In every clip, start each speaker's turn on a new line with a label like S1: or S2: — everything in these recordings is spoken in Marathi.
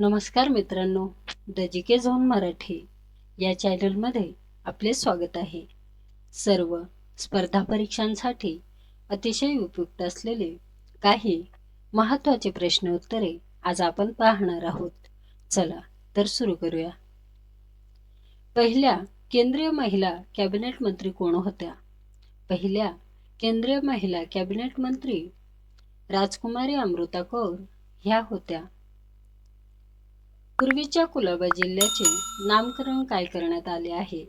S1: नमस्कार मित्रांनो the G K zone Marathi या चॅनलमध्ये आपले स्वागत आहे. सर्व स्पर्धा परीक्षांसाठी अतिशय उपयुक्त असलेले काही महत्त्वाचे प्रश्न उत्तरे आज आपण पाहणार आहोत. चला तर सुरू करूया. पहिल्या केंद्रीय महिला कॅबिनेट मंत्री कोण होत्या? पहिल्या केंद्रीय महिला कॅबिनेट मंत्री राजकुमारी अमृता कौर ह्या होत्या. पूर्वीच्या कुलाबा जिल्ह्याचे नामकरण काय करण्यात आले आहे?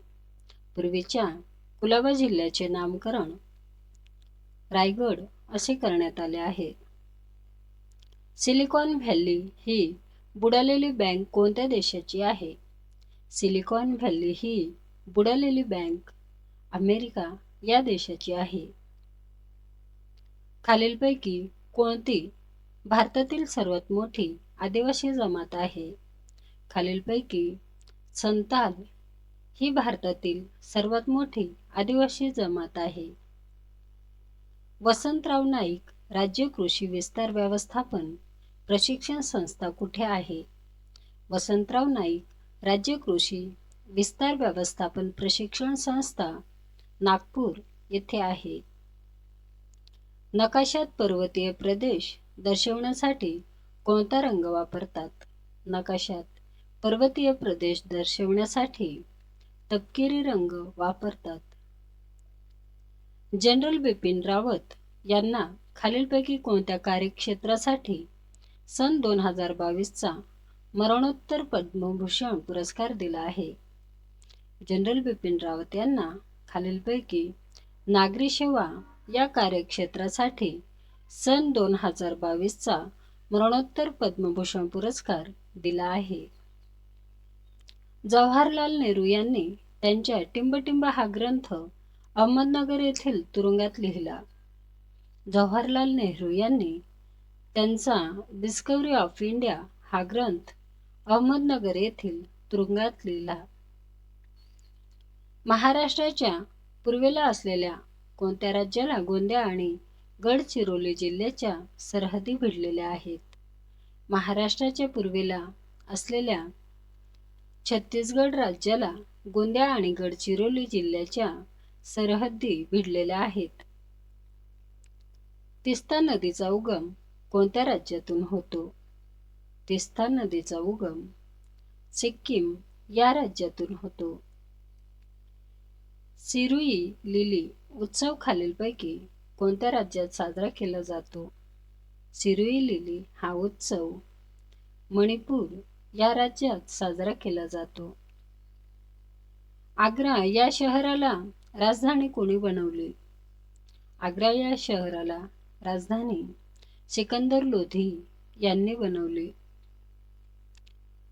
S1: पूर्वीच्या कुलाबा जिल्ह्याचे नामकरण रायगड असे करण्यात आले आहे. सिलिकॉन व्हॅली ही बुडालेली बँक कोणत्या देशाची आहे? सिलिकॉन व्हॅली ही बुडालेली बँक अमेरिका या देशाची आहे. खालीलपैकी कोणती भारतातील सर्वात मोठी आदिवासी जमात आहे? खालीलपैकी संताल ही भारतातील सर्वात मोठी आदिवासी जमात आहे. वसंतराव नाईक राज्य कृषी विस्तार व्यवस्थापन प्रशिक्षण संस्था कुठे आहे? वसंतराव नाईक राज्य कृषी विस्तार व्यवस्थापन प्रशिक्षण संस्था नागपूर येथे आहे. नकाशात पर्वतीय प्रदेश दर्शवण्यासाठी कोणता रंग वापरतात? नकाशात पर्वतीय प्रदेश दर्शवण्यासाठी तपकिरी रंग वापरतात. जनरल बिपिन रावत यांना खालीलपैकी कोणत्या कार्यक्षेत्रासाठी सन दोन हजार बावीसचा मरणोत्तर पद्मभूषण पुरस्कार दिला आहे? जनरल बिपिन रावत यांना खालीलपैकी नागरी सेवा या कार्यक्षेत्रासाठी सन दोन हजार बावीसचा मरणोत्तर पद्मभूषण पुरस्कार दिला आहे. जवाहरलाल नेहरू यांनी त्यांच्या टिंबटिंब हा ग्रंथ अहमदनगर येथील तुरुंगात लिहिला. जवाहरलाल नेहरू यांनी त्यांचा डिस्कवरी ऑफ इंडिया हा ग्रंथ अहमदनगर येथील तुरुंगात लिहिला. महाराष्ट्राच्या पूर्वेला असलेल्या कोणत्या राज्याला गोंदिया आणि गडचिरोली जिल्ह्याच्या सरहदी भिडलेल्या आहेत? महाराष्ट्राच्या पूर्वेला असलेल्या छत्तीसगड राज्याला गोंदिया आणि गडचिरोली जिल्ह्याच्या सरहद्दी भिडलेल्या आहेत. तिस्ता नदीचा उगम कोणत्या राज्यातून होतो? तिस्ता नदीचा उगम सिक्कीम या राज्यातून होतो. सिरुई लिली उत्सव खालीलपैकी कोणत्या राज्यात साजरा केला जातो? सिरुई लिली हा उत्सव मणिपूर या राज्यात साजरा केला जातो. आग्रा या शहराला राजधानी कोणी बनवली? आग्रा या शहराला राजधानी सिकंदर लोधी यांनी बनवली.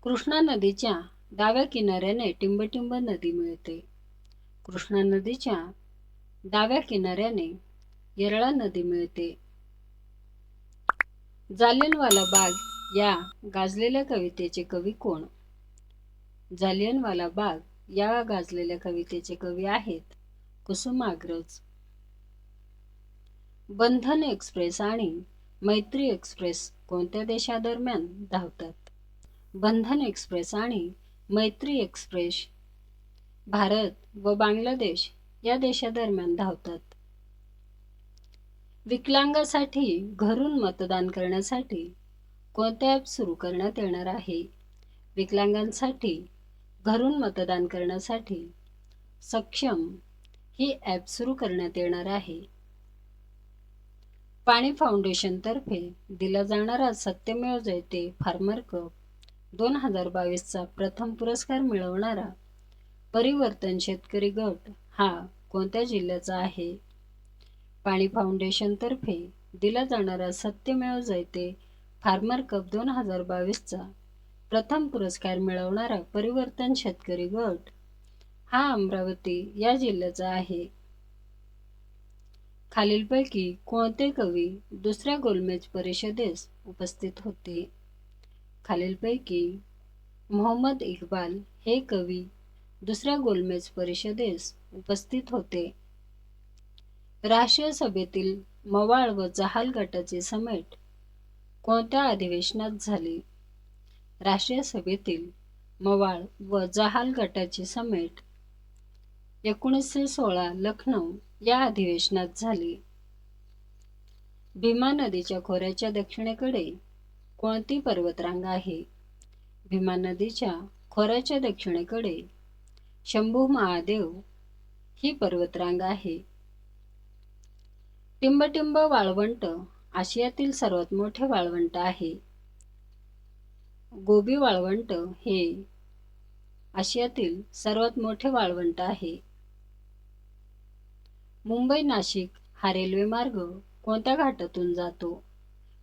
S1: कृष्णा नदीच्या डाव्या किनाऱ्याने टिंबटिंब नदी मिळते. कृष्णा नदीच्या डाव्या किनाऱ्याने येरळा नदी मिळते. जालियनवाला बाग या गाजलेल्या कवितेचे कवी कोण? जालियनवाला बाग या गाजलेल्या कवितेचे कवी आहेत कुसुमाग्रज. बंधन एक्सप्रेस आणि मैत्री एक्सप्रेस कोणत्या देशादरम्यान धावतात? बंधन एक्सप्रेस आणि मैत्री एक्सप्रेस भारत व बांगलादेश या देशादरम्यान धावतात. विकलांगासाठी घरून मतदान करण्यासाठी कोणते ॲप सुरू करण्यात येणार आहे. विकलांगांसाठी घरून मतदान करण्यासाठी सक्षम ही ॲप सुरू करण्यात येणार आहे. पाणी फाउंडेशनतर्फे दिला जाणारा सत्यमेव जयते फार्मर कप दोन हजार बावीसचा प्रथम पुरस्कार मिळवणारा परिवर्तन शेतकरी गट हा कोणत्या जिल्ह्याचा आहे? पाणी फाउंडेशनतर्फे दिला जाणारा सत्यमेव जयते फार्मर कप दोन हजार बावीसचा प्रथम पुरस्कार मिळवणारा परिवर्तन शेतकरी गट. हा अमरावती या जिल्ह्याचा आहे. खालीलपैकी कोणते कवी दुसऱ्या गोलमेज परिषदेस उपस्थित होते? खालीलपैकी मोहम्मद इक्बाल हे कवी दुसऱ्या गोलमेज परिषदेस उपस्थित होते. राष्ट्रीय सभेतील मवाळ व जहाल गटाचे समेट कोणत्या अधिवेशनात झाली? राष्ट्रीय सभेतील मवाळ व जहाल गटाची समेट. एकोणीसशे सोळा लखनौ या अधिवेशनात झाली. भीमा नदीच्या खोऱ्याच्या दक्षिणेकडे कोणती पर्वतरांग आहे? भीमा नदीच्या खोऱ्याच्या दक्षिणेकडे शंभू महादेव ही पर्वतरांग आहे. टिंबटिंब वाळवंट आशियातील सर्वात मोठे वाळवंट आहे. गोबी वाळवंट हे आशियातील सर्वात मोठे वाळवंट आहे. मुंबई नाशिक हा रेल्वे मार्ग कोणत्या घाटातून जातो?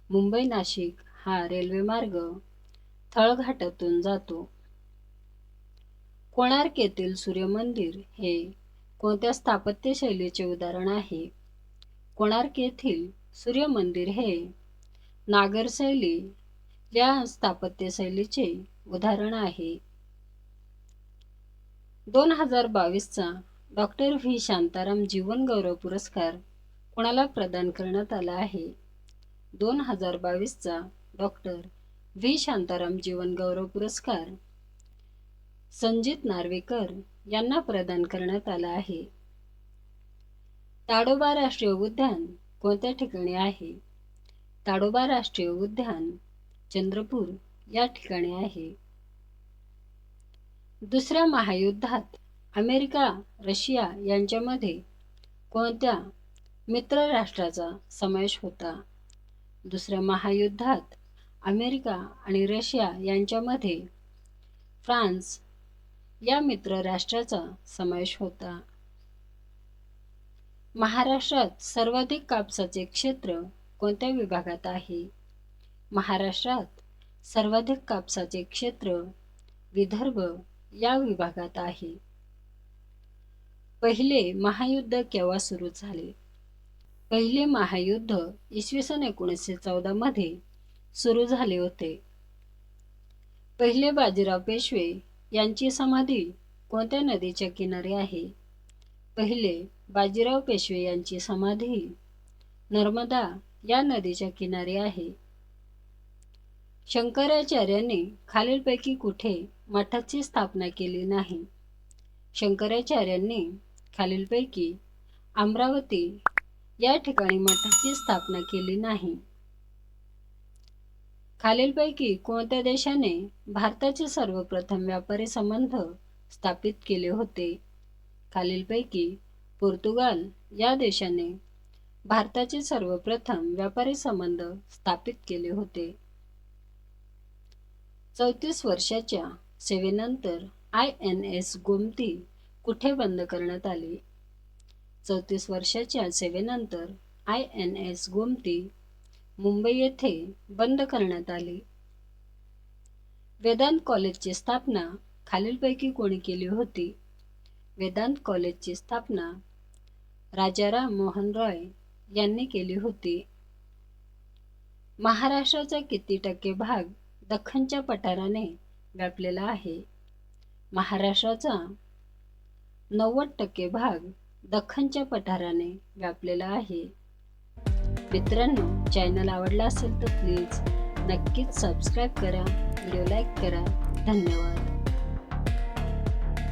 S1: मुंबई नाशिक हा रेल्वे मार्ग थळ घाटातून जातो. कोणार्क येथील सूर्यमंदिर हे कोणत्या स्थापत्य शैलीचे उदाहरण आहे? कोणार्क येथील सूर्यमंदिर हे नागर शैली या स्थापत्य शैलीचे उदाहरण आहे. दोन हजार बावीसचा डॉक्टर व्ही. शांताराम जीवन गौरव पुरस्कार कोणाला प्रदान करण्यात आला आहे? दोन हजार बावीसचा डॉक्टर व्ही. शांताराम जीवनगौरव पुरस्कार संजित नार्वेकर यांना प्रदान करण्यात आला आहे. ताडोबा राष्ट्रीय उद्यान कोणत्या ठिकाणी आहे? ताडोबा राष्ट्रीय उद्यान चंद्रपूर या ठिकाणी आहे. दुसऱ्या महायुद्धात अमेरिका रशिया यांच्यामध्ये कोणत्या मित्र राष्ट्राचा समावेश होता? दुसऱ्या महायुद्धात अमेरिका आणि रशिया यांच्यामध्ये फ्रान्स या मित्र राष्ट्राचा समावेश होता. महाराष्ट्रात सर्वाधिक कापसाचे क्षेत्र कोणत्या विभागात आहे? महाराष्ट्रात सर्वाधिक कापसाचे क्षेत्र विदर्भ या विभागात आहे. पहिले महायुद्ध केव्हा सुरू झाले? पहिले महायुद्ध इसवी सन एकोणीसशे चौदा मध्ये सुरू झाले होते. पहिले बाजीराव पेशवे यांची समाधी कोणत्या नदीच्या किनारी आहे? पहिले बाजीराव पेशवे यांची समाधी नर्मदा या नदीच्या किनारी आहे. शंकराचार्यांनी खालीलपैकी कुठे मठाची स्थापना केली नाही? शंकराचार्यांनी खालीलपैकी अमरावती या ठिकाणी मठाची स्थापना केली नाही. खालीलपैकी कोणत्या देशाने भारताचे सर्वप्रथम व्यापारी संबंध स्थापित केले होते? खालीलपैकी पोर्तुगाल या देशाने भारताचे सर्वप्रथम व्यापारी संबंध स्थापित केले होते. चौतीस वर्षाच्या सेवेनंतर आय एन एस गोमती कुठे बंद करण्यात आली? चौतीस वर्षाच्या सेवेनंतर I N S Gomti Mumbai येथे बंद करण्यात आली. वेदांत कॉलेजची स्थापना खालीलपैकी कोणी केली होती? वेदांत कॉलेजची स्थापना राजाराम मोहन रॉय यांनी केली होती. महाराष्ट्राचा किती टक्के भाग दख्खनच्या पठाराने व्यापलेला आहे. महाराष्ट्राचा नव्वद टक्के भाग दख्खनच्या पठाराने व्यापलेला आहे. मित्रांनो चॅनल आवडला असेल तर प्लीज नक्कीच सबस्क्राईब करा व्हिडिओ लाईक करा. धन्यवाद.